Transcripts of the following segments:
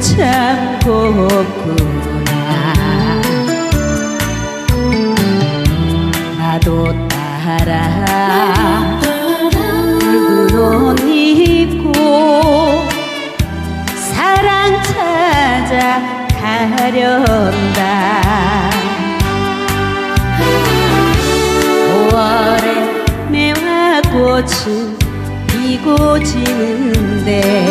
참 곱구나. 나도 따라 붉은 옷 입고 사랑 찾아 가련다. 5월에 매화꽃은 피고 지는데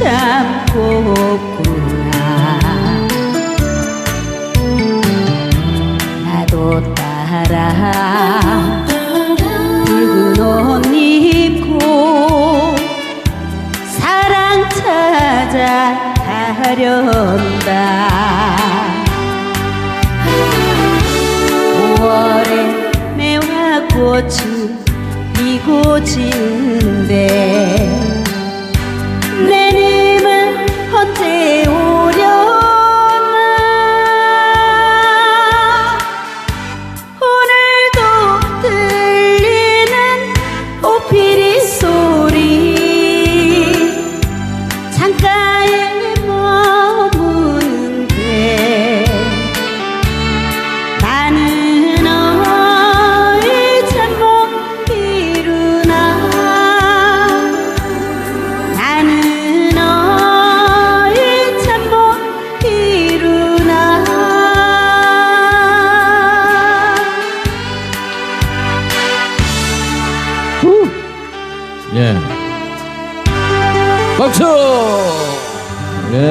참 곱구나 나도 따라 붉은 옷 입고 사랑 찾아 가련다. 5월에 매화꽃은 피고 지 예. 박수! 예.